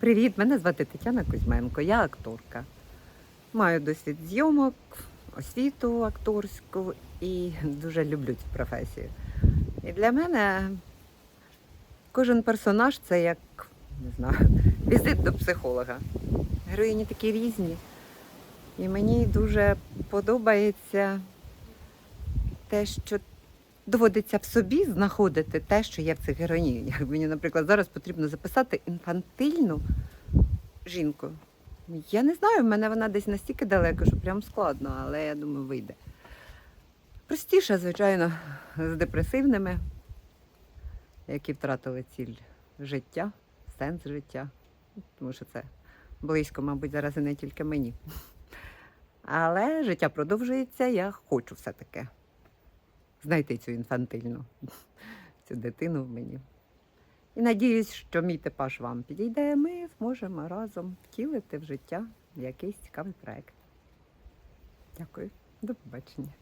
Привіт, мене звати Тетяна Кузьменко, я акторка. Маю досвід зйомок, освіту акторську і дуже люблю цю професію. І для мене кожен персонаж це як не знаю, візит до психолога. Героїні такі різні. І мені дуже подобається те, що доводиться в собі знаходити те, що є в цих героїнях. Мені, наприклад, зараз потрібно записати інфантильну жінку. Я не знаю, в мене вона десь настільки далеко, що прям складно, але я думаю, вийде. Простіше, звичайно, з депресивними, які втратили ціль життя, сенс життя. Тому що це близько, мабуть, зараз і не тільки мені. Але життя продовжується, я хочу все-таки знайти цю інфантильну, цю дитину в мені. І надіюсь, що мій типаж вам підійде, ми зможемо разом втілити в життя якийсь цікавий проект. Дякую, до побачення.